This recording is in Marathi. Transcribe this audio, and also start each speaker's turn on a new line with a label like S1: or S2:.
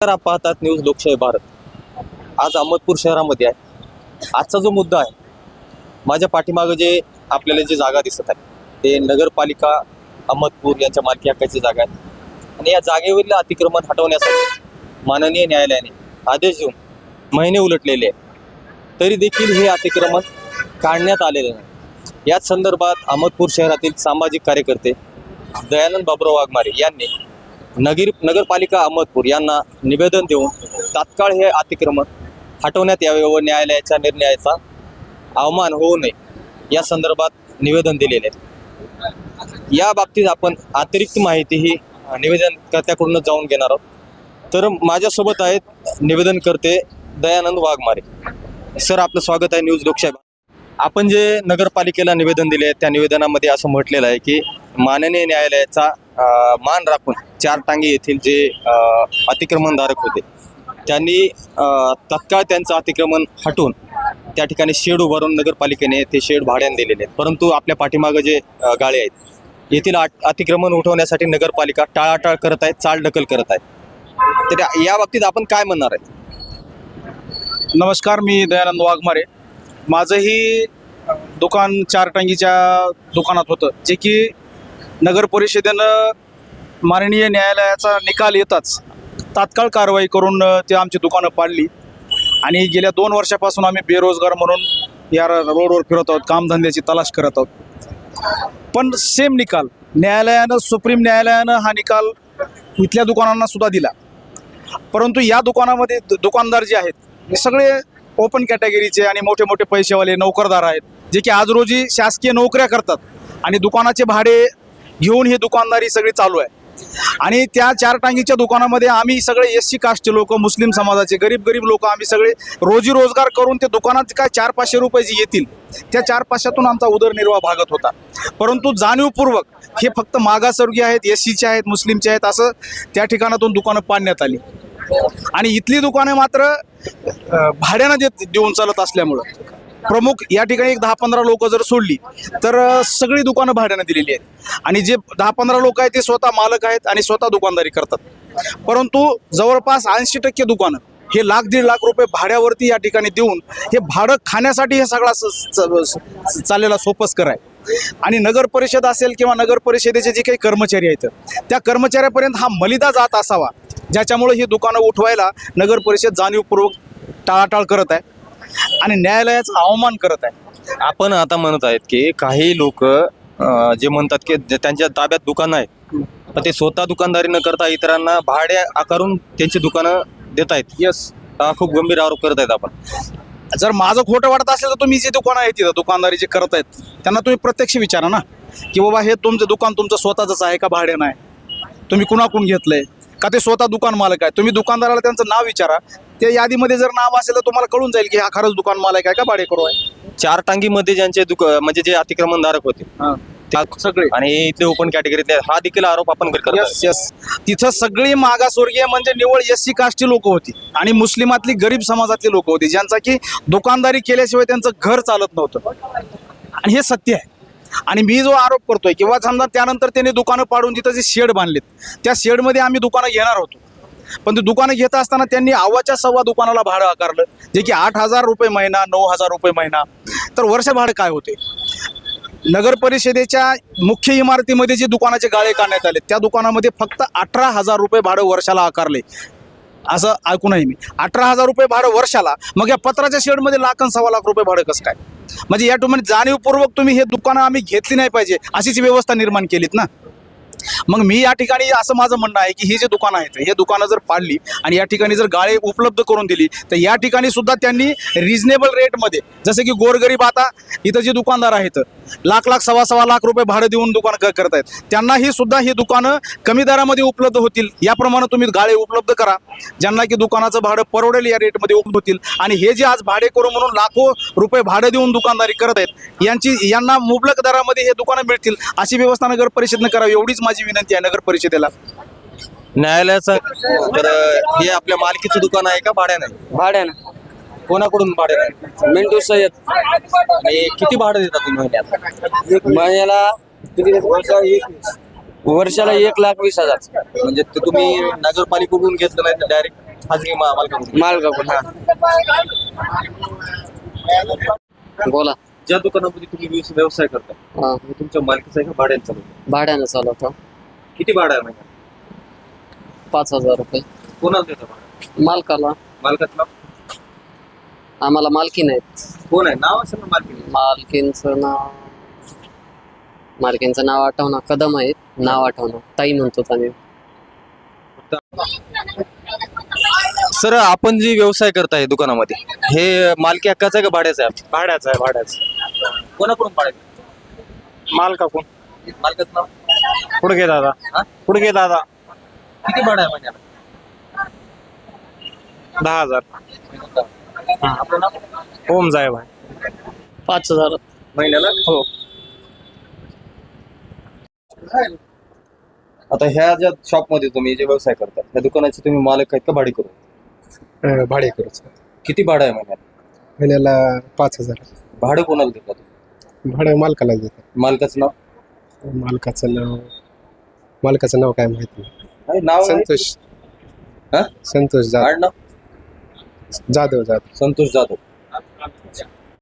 S1: तर आप पाहतात न्यूज लोकशाही भारत. आज अहमदपूर शहरामध्ये आहे. आजचा जो मुद्दा आहे माझ्या पाठीमागं जे आपल्याला जी जागा दिसत आहे ते नगरपालिका अहमदपूर यांच्या मालकी हक्काची जागा आहे. आणि या जागेवरील अतिक्रमण हटवण्यासाठी माननीय न्यायालयाने आदेश देऊन महिने उलटलेले आहेत. तरी देखील हे अतिक्रमण काढण्यात आलेले नाही. याच संदर्भात अहमदपूर शहरातील सामाजिक कार्यकर्ते दयानंद बाबुराव वाघमारे यांनी नगीर नगरपालिका अहमदपूर यांना निवेदन देऊन तात्काळ हे अतिक्रमण हटवण्यात यावे व न्यायालयाच्या निर्णयाचा अवमान होऊ नये या संदर्भात निवेदन दिलेले आहे या बाबतीत आपण अतिरिक्त माहिती ही निवेदनकर्त्याकडूनच जाऊन घेणार आहोत. तर माझ्यासोबत आहेत निवेदनकर्ते दयानंद वाघमारे. सर आपलं स्वागत आहे न्यूज लोकशाही. आपण जे नगरपालिकेला निवेदन दिले आहे त्या निवेदनामध्ये असं म्हटलेलं आहे की माननीय न्यायालयाचा मान राखून चार टांगे येथील जे अतिक्रमणधारक होते. त्यांनी तत्काळ त्यांचं अतिक्रमण हटवून त्या ठिकाणी शेड उभारून नगरपालिकेने ते शेड भाड्याने दिलेले आहेत. परंतु आपल्या पाठीमागं जे गाळे आहेत येथील आट- अतिक्रमण उठवण्यासाठी नगरपालिका टाळाटाळ करत आहे चालढकल करत आहे तर या- या बाबतीत आपण काय म्हणणार आहे?
S2: नमस्कार मी दयानंद वाघमारे. माझंही दुकान चार टांगीच्या दुकानात होतं जे की नगर परिषदेनं माननीय न्यायालयाचा निकाल येताच तात्काळ कारवाई करून ते आमची दुकानं पाडली. आणि गेल्या दोन वर्षापासून आम्ही बेरोजगार म्हणून या र- रोडवर फिरत आहोत कामधंद्याची तलाश करत आहोत. पण सेम निकाल न्यायालयानं सुप्रीम न्यायालयानं हा निकाल इथल्या दुकानांना सुद्धा दिला. परंतु या दुकानामध्ये दुकानदार जे आहेत हे सगळे ओपन कॅटेगरीचे आणि मोठे मोठे पैसेवाले नोकरदार आहेत जे की आज रोजी शासकीय नोकऱ्या करतात. आणि दुकानाचे भाडे घेऊन ही दुकानदारी सगळी चालू आहे. आणि त्या चार टांगीच्या दुकानामध्ये आम्ही सगळे एस सी कास्टचे लोक मुस्लिम समाजाचे गरीब गरीब लोक आम्ही सगळे रोजी रोजगार करून ते दुकानात काय चार पाचशे रुपये जी येतील त्या चार पाचशेतून आमचा उदरनिर्वाह भागत होता. परंतु जाणीवपूर्वक हे फक्त मागासवर्गीय आहेत एस सीचे आहेत मुस्लिमचे आहेत असं त्या ठिकाणातून दुकानं पाडण्यात आली. आणि इथली दुकाने मात्र भाड्यानं देत देऊन चालत असल्यामुळं. प्रमुख या ठिकाणी एक दहा पंधरा लोक जर सोडली तर सगळी दुकानं भाड्यानं दिलेली आहेत. आणि जे दहा पंधरा लोक आहेत ते स्वतः मालक आहेत आणि स्वतः दुकानदारी करतात. परंतु जवळपास ऐंशी टक्के दुकानं हे लाख दीड लाख रुपये भाड्यावरती या ठिकाणी देऊन हे भाडं खाण्यासाठी हे सगळा स- चाललेला सोपस्कर आहे. आणि नगर परिषद असेल किंवा नगर परिषदेचे जे काही कर्मचारी आहेत त्या कर्मचाऱ्यापर्यंत हा मलिदा जात असावा ज्याच्यामुळे ही दुकानं उठवायला नगर परिषद जाणीवपूर्वक टाळाटाळ करत आहे. आणि न्यायालयाचा अवमान करत आहे.
S1: आपण आता म्हणत आहेत की काही लोक जे म्हणतात की जे त्यांच्या ताब्यात दुकान आहे पण ते स्वतः दुकानदारी न करता इतरांना भाडे आकारून त्यांची दुकानं देत आहेत.
S2: यस
S1: हा खूप गंभीर आरोप करत आहेत आपण.
S2: जर माझं खोटं वाटत असेल तर तुम्ही जे दुकान आहे तिथं दुकानदारी जे करत आहेत त्यांना तुम्ही प्रत्यक्ष विचारा ना. की बाबा हे तुमचं दुकान तुमचं स्वतःच आहे का भाड्यानं आहे? तुम्ही कुणाकडून घेतलंय? का ते स्वतः दुकान मालक आहे? तुम्ही दुकानदाराला त्यांचं नाव विचारा. त्या यादीमध्ये जर नाव असेल तर तुम्हाला कळून जाईल की हा खरंच दुकान मालक आहे का भाडेकरू आहे?
S1: चार टांगीमध्ये ज्यांचे दुक म्हणजे जे अतिक्रमणधारक होते.
S2: त्या सगळे.
S1: आणि इथले ओपन कॅटेगरीतले हा देखील आरोप आपण करत आहोत.
S2: यस यस तिथं सगळी मागासवर्गीय म्हणजे निवळ एस सी कास्टची लोक होती. आणि मुस्लिमातली गरीब समाजातली लोक होती ज्यांचा की दुकानदारी केल्याशिवाय त्यांचं घर चालत नव्हतं. आणि हे सत्य आहे. आणि मी जो आरोप करतोय किंवा समजा त्यानंतर त्यांनी दुकानं पाडून तिथं जे शेड बांधलेत त्या शेडमध्ये आम्ही दुकानं घेणार होतो. पण ते दुकानं घेत असताना त्यांनी आवाच्या सव्वा दुकानाला भाडं आकारलं. जे की आठ हजार रुपये महिना नऊ हजार रुपये महिना. तर वर्ष भाडं काय होते? नगर परिषदेच्या मुख्य इमारतीमध्ये जे दुकानाचे गाळे काढण्यात आले त्या दुकानामध्ये फक्त अठरा हजार रुपये भाडं वर्षाला आकारले. असं ऐकून आहे मी. अठरा हजार रुपये भाडं वर्षाला मग या पत्राच्या शेडमध्ये लाख आणि सव्वा लाख रुपये भाडं कसं काय? म्हणजे या ठिकाणी जाणीवपूर्वक तुम्ही हे दुकानं आम्ही घेतली नाही पाहिजे अशीच व्यवस्था निर्माण केलीत ना? मग मी या ठिकाणी असं माझं म्हणणं आहे की ही जे दुकानं आहेत हे दुकानं जर पाडली आणि या ठिकाणी जर गाळे उपलब्ध करून दिली तर या ठिकाणी सुद्धा त्यांनी रिजनेबल रेटमध्ये जसं की गोरगरीब आता इथं जे दुकानदार आहेत लाख लाख सव्वा सव्वा लाख रुपये भाडं देऊन दुकान करत आहेत त्यांनाही सुद्धा ही दुकानं कमी दरामध्ये उपलब्ध होतील. याप्रमाणे तुम्ही गाळे उपलब्ध करा ज्यांना की दुकानाचं भाडं परवडेल या रेटमध्ये उपलब्ध होतील. आणि हे जे आज भाडे करू म्हणून लाखो रुपये भाडं देऊन दुकानदारी करत आहेत यांची यांना मुबलक दरामध्ये हे दुकानं मिळतील अशी व्यवस्था नगर परिषदनं करावी एवढीच माझी विनंती आहे नगर परिषदेला.
S1: न्यायालयाचं? तर हे आपल्या मालकीचं दुकान आहे का भाड्यानं? आहे?
S3: भाड्यानं.
S1: कोणाकडून भाड्यानं? आहे?
S3: मिंटू सय्यद.
S1: आणि किती भाडं देतात तुम्ही? महिन्यात
S3: महिन्याला वर्षाला एक लाख वीस हजार.
S1: म्हणजे ते तुम्ही नगरपालिकेकडून घेतलं नाही तर डायरेक्ट खाजगी मा- मालकाकडून?
S3: मालगापूर हा. बोला.
S1: ज्या दुकानामध्ये तुम्ही व्यवस- व्यवसाय करता
S3: हा.
S1: हे तुमच्या मालकीचा आहे का भाड्याने चालू
S3: भाड्यानं चालवतो
S1: किती भाडं आहे
S3: पाच हजार रुपये.
S1: कोणाला देतं भाडं?
S3: मालकाला.
S1: मालकाचं नाव
S3: आम्हाला मालकी नाहीत.
S1: कोण आहे? नाव असेल ना मालकी?
S3: मालकींचं नाव मालकींचं नाव आठवणं. कदम आहेत. नाव आठवणं. ताई म्हणतो आम्ही.
S1: सर आपण जे व्यवसाय करताय दुकानामध्ये हे मालकी हक्काचं आहे का भाड्याचं आहे?
S2: भाड्याचं आहे भाड्याचं.
S1: कोणाकडून भाडे
S2: मालकाकून
S1: मालकाचं नाव?
S2: पुढे घे दादा.
S1: हा?
S2: पुढे घे दादा.
S1: किती भाडं आहे महिन्याला?
S2: दहा हजार.
S1: आपलं नाव?
S2: ओम जाय भाई
S3: पाच हजार.
S1: महिन्याला?
S2: हो.
S1: आता ह्या ज्या शॉपमध्ये तुम्ही जे व्यवसाय करता त्या दुकानाचे तुम्ही मालक आहेत का भाडे करू
S4: भाडे करूच
S1: किती भाडं आहे महिन्याला?
S4: महिन्याला पाच हजार.
S1: भाडं कोणाला देतात?
S4: भाडं मालकाला देतात.
S1: मालकाचं नाव?
S4: मालकाचं नाव मालकाचं नाव काय माहीत नाही.
S1: काय नाव आहे?
S4: संतोष.
S1: हा?
S4: संतोष जाधव.
S1: आडनाव?
S4: जाधव जाधव.
S1: संतोष जाधव.